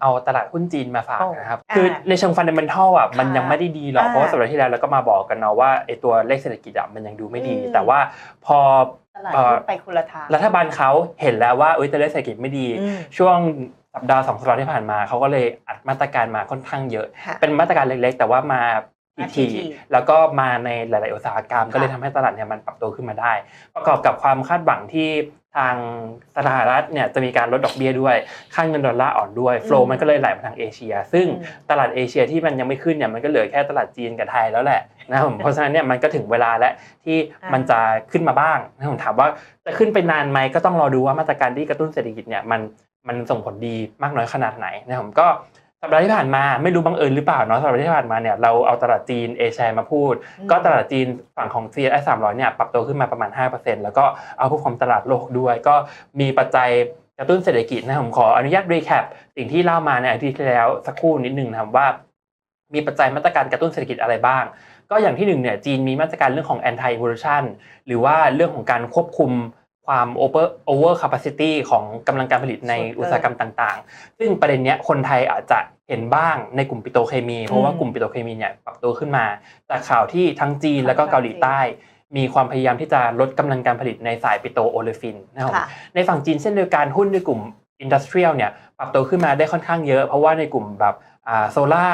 เอาตลาดหุ้นจีนมาฝากโอ้นะครับอ่าคือในเชิงฟันเดเมนทัลอะมันค่ะยังไม่ได้ดีหรอกอ่าเพราะว่าสัปดาห์ที่แล้วเราก็มาบอกกันเนาะว่าไอตัวเลขเศรษฐกิจอะมันยังดูไม่ดีอืมแต่ว่าพอตลาดเอ่อหุ้นไปคนละทางรัฐบาลเขาเห็นแล้วว่าเอ้ยตัวเลขเศรษฐกิจไม่ดีอืมช่วงสัปดาห์สองสัปดาห์ที่ผ่านมาเขาก็เลยอัดมาตรการมาค่อนข้างเยอะค่ะเป็นมาตรการเล็กๆ แต่ว่ามา มาทีถี่ๆแล้วก็มาในหลาย ๆ อุตสาหกรรมค่ะก็เลยทำให้ตลาดเนี่ยมันปรับตัวขึ้นมาได้ ประกอบกับความคาดหวังที่ทางสหรัฐเนี่ยจะมีการลดดอกเบี้ยด้วย ค่าเงินดอลลาร์อ่อนด้วย โฟลอืว์มมันก็เลยไหลมาทางเอเชีย ซึ่งอืมตลาดเอเชียที่มันยังไม่ขึ้นเนี่ยมันก็เหลือแค่ตลาดจีนกับไทยแล้วแหละนะครับผมเพราะฉะนั้นเนี่ยมันก็ถึงเวลาแล้วที่มันจะขึ้นมาบ้างนะผมถามว่าจะขึ้นไปนานไหมก็ต้องรอดูว่ามาตรการที่กระตุ้นเศรษฐกิจเนี่ยมันมันส่งผลดีมากน้อยขนาดไหนนะครับผมก็ สัปดาห์ที่ผ่านมาไม่รู้บังเอิญหรือเปล่าเนาะสัปดาห์ที่ผ่านมาเนี่ยเราเอาตลาดจีนเอเชียมาพูดอืมก็ตลาดจีนฝั่งของ CSI 300เนี่ยปรับตัวขึ้นมาประมาณ 5%แล้วก็เอาผู้ความตลาดโลกด้วย ก็มีปัจจัยกระตุ้นเศรษฐกิจนะผมขออนุญาตรีแคปสิ่งที่เล่ามาในอาทิตย์ที่แล้วสักครู่นิดนึงนะครับว่า มีปัจจัยมาตรการกระตุ้นเศรษฐกิจอะไรบ้าง ก็อย่างที่หนึ่งเนี่ยจีนมีมาตรการเรื่องของ anti evolution หรือว่าเรื่องของการควบคุม ความ over over capacity ของกำลังการผลิตในส่วนเกินอุตสาหกรรมต่าง ๆ ซึ่งประเด็นเนี้ยคนไทยอาจจะเห็นบ้างในกลุ่มปิโตรเคมี เพราะว่าอืมกลุ่มปิโตรเคมีเนี่ยปรับตัวขึ้นมา จากข่าวที่ทั้งจีนแล้วก็เกาหลีใต้ มีความพยายามที่จะลดกำลังการผลิตในสายปิโตรโอเลฟินนะครับค่ะในฝั่งจีนเช่นเดียวกันหุ้นในกลุ่มอินดัสเทรียลเนี่ยปรับตัวขึ้นมาได้ค่อนข้างเยอะ เพราะว่าในกลุ่มแบบโซล่า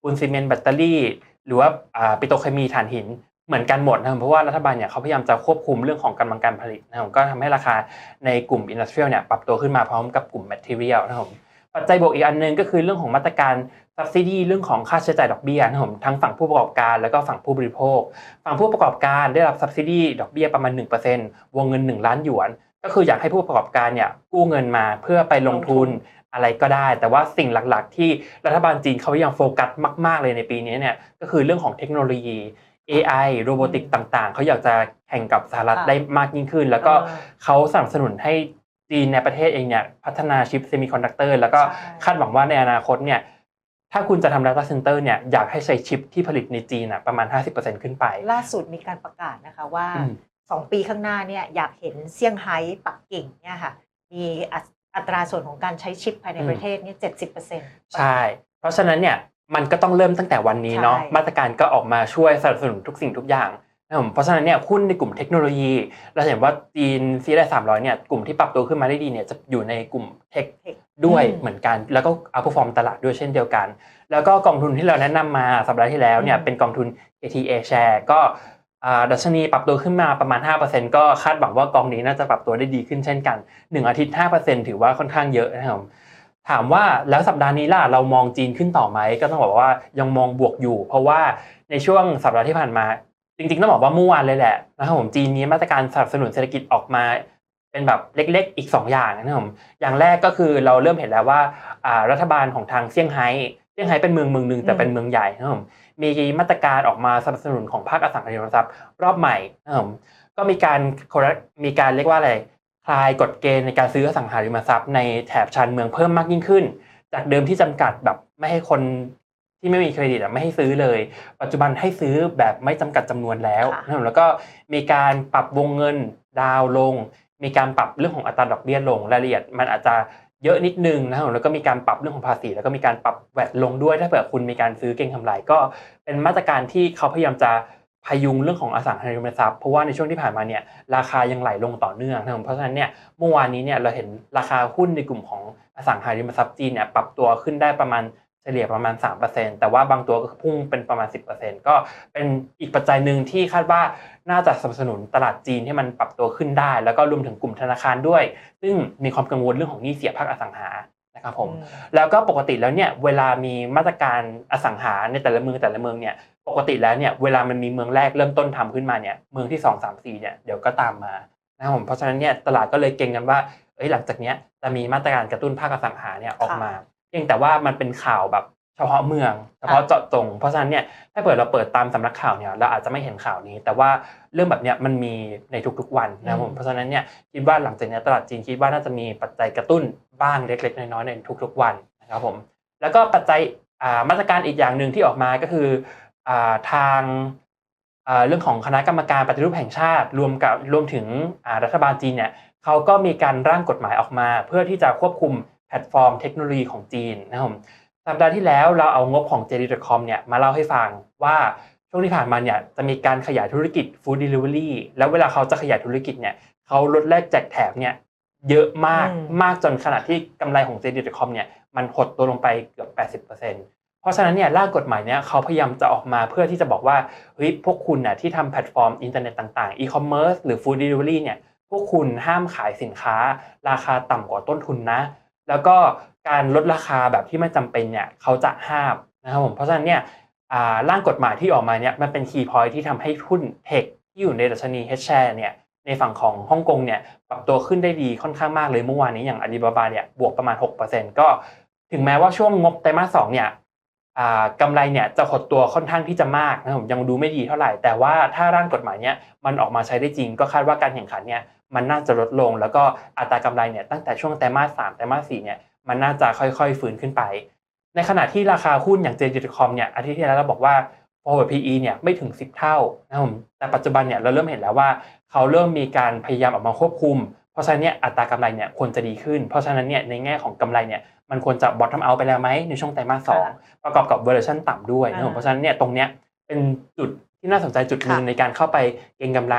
ปูนซีเมนต์แบตเตอรี่ หรือว่าอ่าปิโตรเคมีถ่านหิน เหมือนกันหมดนะครับเพราะว่ารัฐบาลเนี่ยเขาพยายามจะควบคุมเรื่องของกำลังการผลิตนะครับก็ทำให้ราคาในกลุ่มอินดัสเทรียลเนี่ยปรับตัวขึ้นมาพร้อมกับกลุ่มแมทเทียลนะครับปัจจัยบวกอีกอันหนึงก็คือเรื่องของมาตรการ subsidy เรื่องของค่าใช้จ่ายดอกเบี้ยนะครับทั้งฝั่งผู้ประกอบการแล้วก็ฝั่งผู้บริโภค ฝั่งผู้ประกอบการได้รับ subsidy ดอกเบี้ยประมาณ 1%วงเงิน 1 ล้านหยวน ก็คืออยากให้ผู้ประกอบการเนี่ยกู้เงินมาเพื่อไปลงทุนอะไรก็ได้ แต่ว่าสิ่งหลักๆ ที่รัฐบาลจีนเขาพยายามโฟกัสมาก ๆ เลยในปีนี้เนี่ยก็คือเรื่องของเทคโนโลยี AI โรบอติกต่างๆ เขาอยากจะแข่งกับสหรัฐค่ะได้มากยิ่งขึ้น แล้วก็อ่าเขาสนับสนุนให้จีนในประเทศเองเนี่ยพัฒนาชิปเซมิคอนดักเตอร์แล้วก็ใช่คาดหวังว่าในอนาคตเนี่ยถ้าคุณจะทำ Data Center เนี่ยอยากให้ใช้ชิปที่ผลิตในจีนอะประมาณ 50%ขึ้นไป ล่าสุดมีการประกาศนะคะว่าอืมสองปีข้างหน้าเนี่ยอยากเห็นเซี่ยงไฮ้ปักกิ่งเนี่ยค่ะมีอัตอัตราส่วนของการใช้ชิปภายในอืมประเทศเนี่ยเจ็ดสิบเปอร์เซ็นต์ใช่ เพราะฉะนั้นเนี่ย มันก็ต้องเริ่มตั้งแต่วันนี้เนาะใช่มาตรการก็ออกมาช่วยสนับสนุนทุกสิ่งทุกอย่างนะครับผมเพราะฉะนั้นเนี่ยหุ้นในกลุ่มเทคโนโลยี เราเห็นว่าจีนซีได้สามร้อยเนี่ยกลุ่มที่ปรับตัวขึ้นมาได้ดีเนี่ยจะอยู่ในกลุ่มเทคเทคด้วยอืมเหมือนกัน แล้วก็เอาพอฟอร์มตลาดด้วยเช่นเดียวกัน แล้วก็กองทุนที่เราแนะนำมาสัปดาห์ที่แล้วเนี่ยอืมเป็นกองทุน ATA Share ก็อ่าดัชนีปรับตัวขึ้นมาประมาณ 5%ก็คาดหวังว่ากองนี้น่าจะปรับตัวได้ดีขึ้นเช่นกัน 1 อาทิตย์ 5%ถือว่าค่อนข้างเยอะนะครับ ถามว่าแล้วสัปดาห์นี้ล่ะเรามองจีนขึ้นต่อไหมก็ต้องบอกว่ายังมองบวกอยู่ เพราะว่าในช่วงสัปดาห์ที่ผ่านมา จริงๆต้องบอกว่าเมื่อวานเลยแหละนะครับผมจีนมีมาตรการสนับสนุนเศรษฐกิจออกมาเป็นแบบเล็กๆ อีก 2 อย่างนะครับผมอย่างแรกก็คือเราเริ่มเห็นแล้วว่ารัฐบาลของทางเซี่ยงไฮ้เซี่ยงไฮ้เป็นเมืองเมืองหนึ่งแต่เป็นเมืองใหญ่นะครับผมมีมาตรการออกมาสนับสนุนของภาคอสังหาริมทรัพย์รอบใหม่นะครับผมก็มีการมีการเรียกว่าอะไร คลายกฎเกณฑ์ในการซื้ออสังหาริมทรัพย์ในแถบชานเมืองเพิ่มมากยิ่งขึ้น จากเดิมที่จำกัดแบบไม่ให้คนที่ไม่มีเครดิตอะไม่ให้ซื้อเลย ปัจจุบันให้ซื้อแบบไม่จำกัดจำนวนแล้วค่ะนะครับแล้วก็มีการปรับวงเงินดาวน์ลง มีการปรับเรื่องของอัตราดอกเบี้ยลงรายละเอียด มันอาจจะเยอะนิดนึงนะครับแล้วก็มีการปรับเรื่องของภาษี แล้วก็มีการปรับแวดลงด้วยถ้าเผื่อคุณมีการซื้อเก็งกำไรก็เป็นมาตรการที่เขาพยายามจะ พยุงเรื่องของอสังหาริมทรัพย์เพราะว่าในช่วงที่ผ่านมาเนี่ยราคายังไหลลงต่อเนื่องนะครับเพราะฉะนั้นเนี่ยเมื่อวานนี้เนี่ยเราเห็นราคาหุ้นในกลุ่มของอสังหาริมทรัพย์จีนเนี่ยปรับตัวขึ้นได้ประมาณเฉลี่ยประมาณ 3%แต่ว่าบางตัวก็พุ่งเป็นประมาณ 10%ก็เป็นอีกปัจจัยหนึ่งที่คาดว่าน่าจะสนับสนุนตลาดจีนให้มันปรับตัวขึ้นได้ แล้วก็รวมถึงกลุ่มธนาคารด้วย ซึ่งมีความกังวลเรื่องของหนี้เสียภาคอสังหานะครับผมอืมแล้วก็ปกติแล้วเนี่ยเวลามีมาตรการอสังหาในแต่ละเมืองแต่ละเมืองเนี่ย ปกติแล้วเนี่ยเวลามันมีเมืองแรกเริ่มต้นทำขึ้นมาเนี่ยเมืองที่ 2 3 4เนี่ยเดี๋ยวก็ตามมานะครับผมเพราะฉะนั้นเนี่ยตลาดก็เลยเก่งกันว่าเอ้ยหลังจากเนี้ยจะมีมาตรการกระตุ้นภาคอสังหาเนี่ยออกมา เพียงแต่ว่ามันเป็นข่าวแบบเฉพาะเมืองเฉพาะเจาะจงเพราะฉะนั้นเนี่ยถ้าเปิดเราเปิดตามสำนักข่าวเนี่ยเราอาจจะไม่เห็นข่าวนี้ แต่ว่าเรื่องแบบเนี้ยมันมีในทุกๆวันนะครับผมเพราะฉะนั้นเนี่ยคิดว่าหลังจากเนี้ยตลาดจีนคิดว่าน่าจะมีปัจจัยกระตุ้นบ้างเล็กๆน้อยๆในทุกๆวันนะครับผมแล้วก็ปัจจัยอ่ามาตรการอีกอย่างหนึ่งที่ออกมาก็คืออา ทางอ่าเรื่องของคณะกรรมการปฏิรูปแห่งชาติ รวมกับรวมถึงอ่ารัฐบาลจีนเนี่ยเขาก็มีการร่างกฎหมายออกมา เพื่อที่จะควบคุมแพพลตฟอร์มเทคโนโลยีของจีนนะครับผมสัปดาห์ที่แล้วเราเอางบของ JD.com เนี่ยมาเล่าให้ฟังว่าช่วงที่ผ่านมาเนี่ยจะมีการขยายธุรกิจ Food Delivery แล้วเวลาเขาจะขยายธุรกิจเนี่ยเขาลดแลกแจกแถมเนี่ยเยอะมากอืมมากจนขนาดที่กำไรของ JD.com เนี่ยมันหดตัวลงไปเกือบ 80%เพราะฉะนั้นเนี่ยร่างกฎหมายเนี่ยเขาพยายามจะออกมาเพื่อที่จะบอกว่าเฮ้ยพวกคุณน่ะที่ทำแพลตฟอร์มอินเทอร์เน็ตต่างๆอีคอมเมิร์ซหรือฟู้ดเดลิเวอรี่เนี่ยพวกคุณห้ามขายสินค้า ราคาต่ำกว่าต้นทุนนะ แล้วก็การลดราคาแบบที่ไม่จำเป็นเนี่ยเขาจะห้ามนะครับผมเพราะฉะนั้นเนี่ยร่างกฎหมายที่ออกมาเนี่ยมันเป็นคีย์พอยที่ทำให้หุ้นเทคที่อยู่ในดัชนี H share เนี่ยในฝั่งของฮ่องกงเนี่ยปรับตัวขึ้นได้ดีค่อนข้างมากเลยเมื่อวานนี้อย่างอาลีบาบาเนี่ยบวกประมาณ 6%ก็ถึงแม้ว่าช่วงงบไตรมาสสเนี่ย กำไรเนี่ยจะหดตัวค่อนข้างที่จะมากนะครับผมยังดูไม่ดีเท่าไหร่ แต่ว่าถ้าร่างกฎหมายเนี่ยมันออกมาใช้ได้จริง ก็คาดว่าการแข่งขันเนี่ยมันน่าจะลดลง แล้วก็อัตรากำไรเนี่ยตั้งแต่ช่วงไตรมาสสามไตรมาสสี่เนี่ยมันน่าจะค่อยๆฟื้นขึ้นไป ในขณะที่ราคาหุ้นอย่าง JD.com เนี่ยอาทิตย์ที่แล้วเราบอกว่า forward PE เนี่ยไม่ถึง 10 เท่านะครับผมแต่ปัจจุบันเนี่ยเราเริ่มเห็นแล้วว่า เขาเริ่มมีการพยายามออกมาควบคุม เพราะฉะนั้นเนี่ยอัตรากำไรเนี่ยควรจะดีขึ้น เพราะฉะนั้นเนี่ยในแง่ของกำไรเนี่ยมันควรจะ bottom out ไปแล้วไหมในช่วงไตรมาสสองประกอบกับ valuation ต่ำด้วยนะครับผมอ่าเพราะฉะนั้นเนี่ยตรงเนี้ยเป็นจุดที่น่าสนใจจุดหนึ่งค่ะในการเข้าไปเก็งกำไร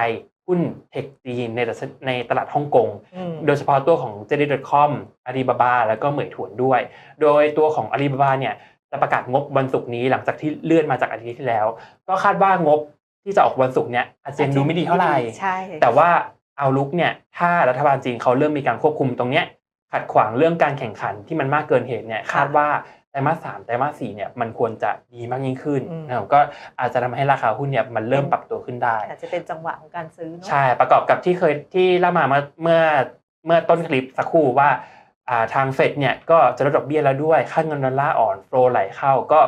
หุ้นเทคจีนในตลาดในตลาดฮ่องกงอืมโดยเฉพาะตัวของ JD.com Alibaba แล้วก็เหมยถวนด้วย โดยตัวของ Alibaba เนี่ยจะประกาศงบวันศุกร์นี้หลังจากที่เลื่อนมาจากอาทิตย์ที่แล้ว ก็คาดว่างบที่จะออกวันศุกร์เนี่ยอาจจะยังดูไม่ดีเท่าไหร่ใช่แต่ว่า เอาลุกเนี่ยถ้ารัฐบาลจีนเขาเริ่มมีการควบคุมตรงเนี้ยขัดขวางเรื่องการแข่งขันที่มันมากเกินเหตุเนี่ยคาดว่าไตรมาสสามไตรมาสสี่เนี่ยมันควรจะดีมากยิ่งขึ้นนะครับก็อาจจะทำให้ราคาหุ้นเนี่ยมันเริ่มปรับตัวขึ้นได้อาจจะเป็นจังหวะของการซื้อเนอะใช่ประกอบกับที่เคยที่เล่ามาเมื่อเมื่อเมื่อต้นคลิปสักครู่ว่าอ่าทางเฟดเนี่ยก็จะลดดอกเบี้ยแล้วด้วยค่าเงินดอลลาร์อ่อนโฟลไหลเข้า ก็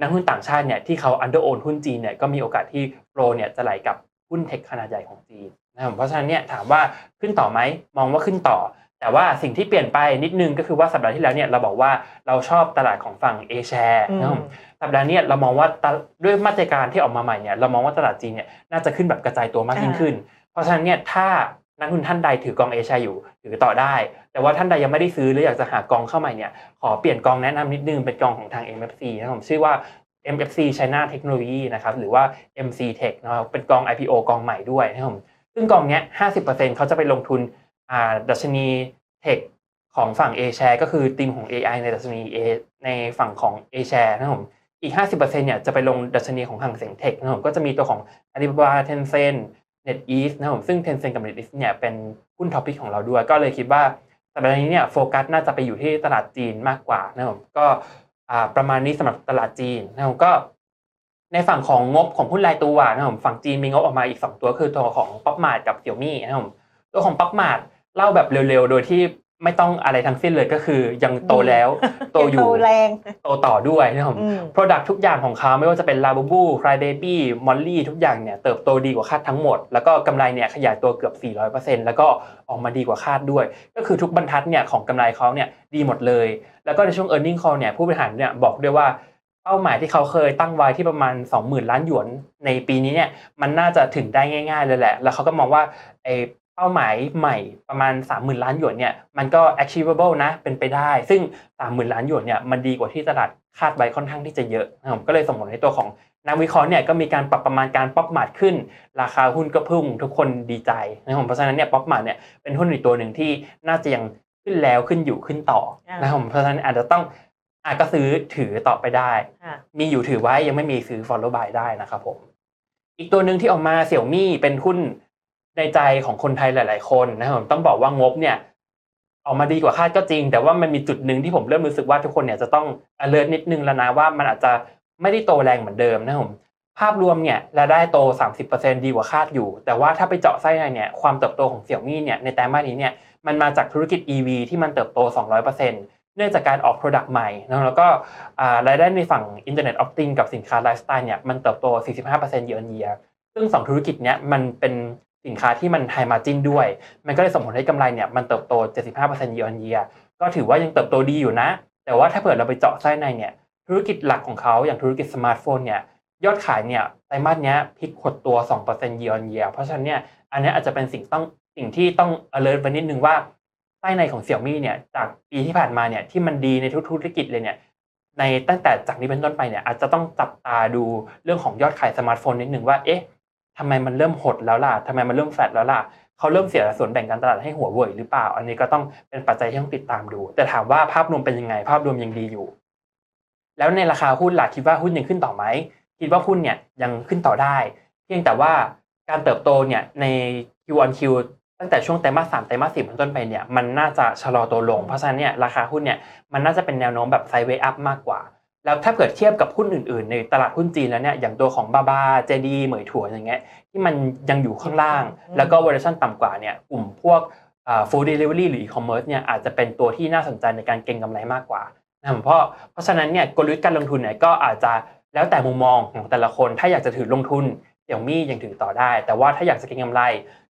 นักหุ้นต่างชาติเนี่ยที่เขาอันเดอร์โอนหุ้นจีนเนี่ยก็มีโอกาสที่โฟลเนี่ยจะไหลกับหุ้นเทคขนาดใหญ่ของจีน นะครับเพราะฉะนั้นเนี่ยถามว่าขึ้นต่อไหมมองว่าขึ้นต่อ แต่ว่าสิ่งที่เปลี่ยนไปนิดนึงก็คือว่าสัปดาห์ที่แล้วเนี่ยเราบอกว่าเราชอบตลาดของฝั่งเอแชร์อืมนะครับสัปดาห์เนี้ยเรามองว่าตลด้วยมาตรการที่ออกมาใหม่เนี่ยเรามองว่าตลาดจีนเนี่ยน่าจะขึ้นแบบกระจายตัวมากยิ่งขึ้น เพราะฉะนั้นเนี่ยถ้านักลงทุนท่านใดถือกองเอชาอยู่ถือต่อได้ แต่ว่าท่านใดยังไม่ได้ซื้อหรืออยากจะหากองเข้าใหม่เนี่ยขอเปลี่ยนกองแนะนำนิดนึงเป็นกองของทาง MFC นะครับผมชื่อว่า MFC China Technology นะครับหรือว่า MC Tech นะครับเป็นกอง IPO กองใหม่ด้วยนะครับผม ซึ่งกองเนี้ย50%เขาจะไปลงทุนอ่าดัชนีเทคของฝั่ง A share ก็คือทีมของ AI ในดัชนี A ในฝั่งของ A share นะครับผมอีก 50%เนี่ยจะไปลงดัชนีของห่างเสียงเทคนะครับผมก็จะมีตัวของ Alibaba Tencent NetEase นะครับผมซึ่ง Tencent กับ NetEase เนี่ยเป็นหุ้นท็อปิกของเราด้วย ก็เลยคิดว่าสัปดาห์นี้เนี่ยโฟกัสน่าจะไปอยู่ที่ตลาดจีนมากกว่านะครับผมก็ประมาณนี้สำหรับตลาดจีนนะครับผมก็ ในฝั่งของงบของหุ้นรายตัวนะครับผมฝั่งจีนมีงบออกมาอีก 2 ตัวคือตัวของ p o p m a r t กับ Xiaomi นะครับผมตัวของ p o p m a r t เล่าแบบเร็วๆ โดยที่ไม่ต้องอะไรทั้งสิ้นเลยก็คือยังโตแล้ว โตอยู่โตแรงโตต่อด้วยนะครับผมอืม Product ทุกอย่างของเขาไม่ว่าจะเป็น Labubu Crybaby Molly ทุกอย่างเนี่ยเติบโตดีกว่าคาดทั้งหมด แล้วก็กำไรเนี่ยขยายตัวเกือบ 400%แล้วก็ออกมาดีกว่าคาดด้วย ก็คือทุกบรรทัดเนี่ยของกำไรเขาเนี่ยดีหมดเลย แล้วก็ในช่วง e a r n i n g call เนี่ยผู้บริหารเนี่ยบอกด้วยว่า เป้าหมายที่เขาเคยตั้งไว้ที่ประมาณ 20,000 ล้านหยวนในปีนี้เนี่ยมันน่าจะถึงได้ง่ายๆเลยแหละ แล้วเขาก็มองว่าไอเป้าหมายใหม่ประมาณ 30,000 ล้านหยวนเนี่ยมันก็ achievable นะเป็นไปได้ ซึ่ง 30,000 ล้านหยวนเนี่ยมันดีกว่าที่ตลาดคาดไว้ค่อนข้างที่จะเยอะนะครับก็เลยส่งผลให้ตัวของนักวิเคราะห์เนี่ยก็มีการปรับประมาณการป๊อปมาร์ทขึ้น ราคาหุ้นก็พุ่งทุกคนดีใจนะครับเพราะฉะนั้นเนี่ยป๊อปมาร์ทเนี่ยเป็นหุ้นอีกตัวหนึ่งที่น่าจะยังขึ้นแล้วขึ้นอยู่ขึ้นต่ออ่านนะครับเพราะฉะนั้นอาจจะต้อง อาจก็ซื้อถือต่อไปได้อะมีอยู่ถือไว้ยังไม่มีซื้อ follow buy ได้นะครับผม อีกตัวหนึ่งที่ออกมาเสี่ยวมี่เป็นหุ้นในใจของคนไทยหลาย ๆ คนนะครับผมต้องบอกว่างบเนี่ย ออกมาดีกว่าคาดก็จริง แต่ว่ามันมีจุดหนึ่งที่ผมเริ่มรู้สึกว่าทุกคนเนี่ยจะต้อง alert นิดนึงแล้วนะว่ามันอาจจะไม่ได้โตแรงเหมือนเดิมนะครับผมภาพรวมเนี่ยรายได้โต 30%ดีกว่าคาดอยู่ แต่ว่าถ้าไปเจาะไส้ในเนี่ยความเติบโตของเสี่ยวมี่เนี่ยในไตรมาสนี้เนี่ยมันมาจากธุรกิจ EV ที่มันเติบโต 200% เนื่องจากการออก Product ใหม่นะแล้วก็รายได้ในฝั่ง Internet of Things กับสินค้าไลฟ์สไตล์เนี่ยมันเติบโต 45% year on year ซึ่งสองธุรกิจเนี้ยมันเป็นสินค้าที่มัน high margin ด้วย มันก็เลยส่งผลให้กำไรเนี่ยมันเติบโต 75% year on year ก็ถือว่ายังเติบโตดีอยู่นะ แต่ว่าถ้าเผื่อเราไปเจาะไส้ในเนี่ยธุรกิจหลักของเขาอย่างธุรกิจสมาร์ทโฟนเนี่ยยอดขายเนี่ยไตรมาสเนี้ยพลิกหดตัว 2% year on year เพราะฉะนั้นเนี่ยอันเนี้ยอาจจะเป็นสิ่งต้องสิ่งที่ต้อง alert ไว้นิดนึงว่า ไส้ในของเสี่ยมี่เนี่ยจากปีที่ผ่านมาเนี่ยที่มันดีในทุกธุรกิจเลยเนี่ยในตั้งแต่จากนี้เป็นต้นไปเนี่ยอาจจะต้องจับตาดูเรื่องของยอดขายสมาร์ทโฟนนิดหนึ่งว่าเอ๊ะทำไมมันเริ่มหดแล้วล่ะทำไมมันเริ่มแฟลตแล้วล่ะเขาเริ่มเสียส่วนแบ่งการตลาดให้หัวเว่ยหรือเปล่า อันนี้ก็ต้องเป็นปัจจัยที่ต้องติดตามดู แต่ถามว่าภาพรวมเป็นยังไง ภาพรวมยังดีอยู่ แล้วในราคาหุ้นล่ะคิดว่าหุ้นยังขึ้นต่อไหมคิดว่าหุ้นเนี่ยยังขึ้นต่อได้ เพียงแต่ว่าการเติบโตเนี่ยใน Q on Q ตั้งแต่ช่วงไตรมาสสามไตรมาสสี่เป็นต้นไปเนี่ยมันน่าจะชะลอตัวลง เพราะฉะนั้นเนี่ยราคาหุ้นเนี่ยมันน่าจะเป็นแนวโน้มแบบไซด์เวย์อัพมากกว่า แล้วถ้าเกิดเทียบกับหุ้นอื่นๆ ในตลาดหุ้นจีนแล้วเนี่ยอย่างตัวของบาบาเจดีเหมยถัวอย่างเงี้ยที่มันยังอยู่ข้างล่างอืมแล้วก็เวอร์ชันต่ำกว่าเนี่ยกลุ่มพวกฟู้ดเดลิเวอรี่หรืออีคอมเมิร์ซเนี่ยอาจจะเป็นตัวที่น่าสนใจในการเก็งกำไรมากกว่านะครับเพราะเพราะฉะนั้นเนี่ยกลยุทธ์การลงทุนเนี่ยก็อาจจะแล้วแต่มุมมองของแต่ละคนถ้าอยากจะถือลงทุนเสี่ยมี่ยังถือต่อได้ แต่ว่าถ้าอยากจะเก็งกำไร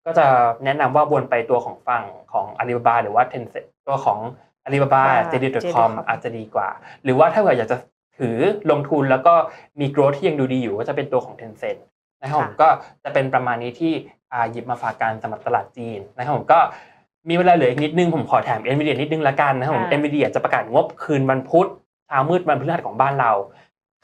ก็จะแนะนำว่าวนไปตัวของฝั่งของ Alibaba หรือว่า Tencent ตัวของ Alibaba อ่า JD.com JD.com อาจจะดีกว่า หรือว่าถ้าเกิดอยากจะถือลงทุนแล้วก็มี growth ที่ยังดูดีอยู่ก็จะเป็นตัวของ Tencent นะครับผมค่ะก็จะเป็นประมาณนี้ที่อ่าหยิบมาฝากกันสำหรับตลาดจีนนะครับผมก็มีเวลาเหลืออีกนิดนึงผมขอแถม Nvidia นิดนึงละกันนะครับผมอ่า Nvidia จะประกาศงบคืนวันพุธเช้ามืดวันพฤหัสของบ้านเรา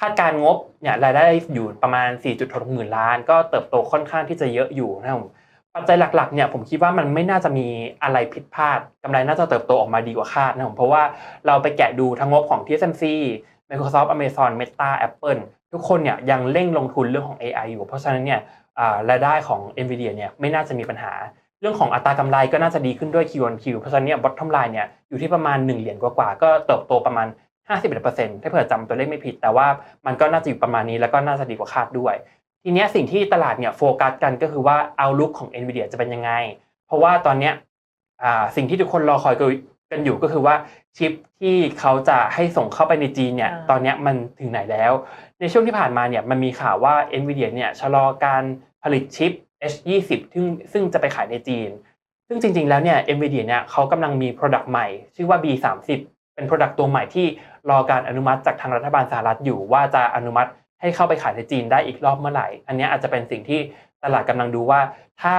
คาดการณ์งบเนี่ยรายได้อยู่ประมาณ 4.6หมื่นล้าน ก็เติบโตค่อนข้างที่จะเยอะอยู่นะครับผม ปัจจัยหลักๆเนี่ยผมคิดว่ามันไม่น่าจะมีอะไรผิดพลาดกำไรน่าจะเติบโตออกมาดีกว่าคาดนะผมเพราะว่าเราไปแกะดูทั้งงบของ TSMC Microsoft Amazon Meta Apple ทุกคนเนี่ยยังเร่งลงทุนเรื่องของ AI อยู่ เพราะฉะนั้นเนี่ยรายได้ของ Nvidia เนี่ยไม่น่าจะมีปัญหา เรื่องของอัตรากำไรก็น่าจะดีขึ้นด้วย Q on Q เพราะฉะนั้นเนี่ย bottom line เนี่ยอยู่ที่ประมาณ 1 เหรียญกว่าๆก็เติบโตประมาณ 51%ถ้าเผื่อจำตัวเลขไม่ผิด แต่ว่ามันก็น่าจะอยู่ประมาณนี้แล้วก็น่าจะดีกว่าคาดด้วย ทีเนี้ยสิ่งที่ตลาดเนี่ยโฟกัสกันก็คือว่าเอาลุกของ NVIDIA จะเป็นยังไง เพราะว่าตอนเนี้ยอ่าสิ่งที่ทุกคนรอคอยกันอยู่ก็คือว่าชิปที่เขาจะให้ส่งเข้าไปในจีนเนี่ยอ่าตอนเนี้ยมันถึงไหนแล้ว ในช่วงที่ผ่านมาเนี่ยมันมีข่าวว่า NVIDIA เนี่ยชะลอการผลิตชิป H20 ซึ่งซึ่งจะไปขายในจีน ซึ่งจริง ๆ แล้วเนี่ย NVIDIA เนี่ยเขากำลังมี Product ใหม่ ชื่อว่า B30 เป็น Product ตัวใหม่ที่รอการอนุมัติจากทางรัฐบาลสหรัฐอยู่ว่าจะอนุมัติ ให้เข้าไปขายในจีนได้อีกรอบเมื่อไหร่ อันนี้อาจจะเป็นสิ่งที่ตลาดกำลังดูว่า ถ้า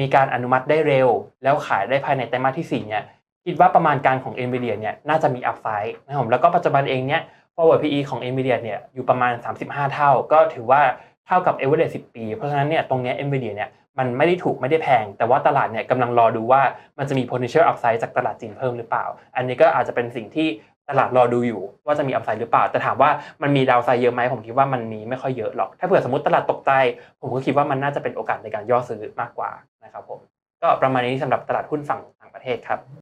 มีการอนุมัติได้เร็ว แล้วขายได้ภายในไตรมาสที่4เนี่ยคิดว่าประมาณการของ NVIDIA เนี่ยน่าจะมีอัพไซด์นะครับแล้วก็ปัจจุบันเองเนี่ย forward PE ของ NVIDIA เนี่ยอยู่ประมาณ 35 เท่า ก็ถือว่าเท่ากับ average 10 ปี เพราะฉะนั้นเนี่ยตรงนี้ NVIDIA เนี่ยมันไม่ได้ถูกไม่ได้แพง แต่ว่าตลาดเนี่ยกำลังรอดูว่ามันจะมี potential upside จากตลาดจีนเพิ่มหรือเปล่า อันนี้ก็อาจจะเป็นสิ่งที่ ตลาดรอดูอยู่ว่าจะมีอัพไซด์หรือเปล่า แต่ถามว่ามันมีดาวไซด์เยอะไหมผมคิดว่ามันมีไม่ค่อยเยอะหรอก ถ้าเผื่อสมมติตลาดตกใจ ผมก็คิดว่ามันน่าจะเป็นโอกาสในการย่อซื้อมากกว่านะครับผมก็ประมาณนี้สำหรับตลาดหุ้นฝั่งต่างประเทศครับ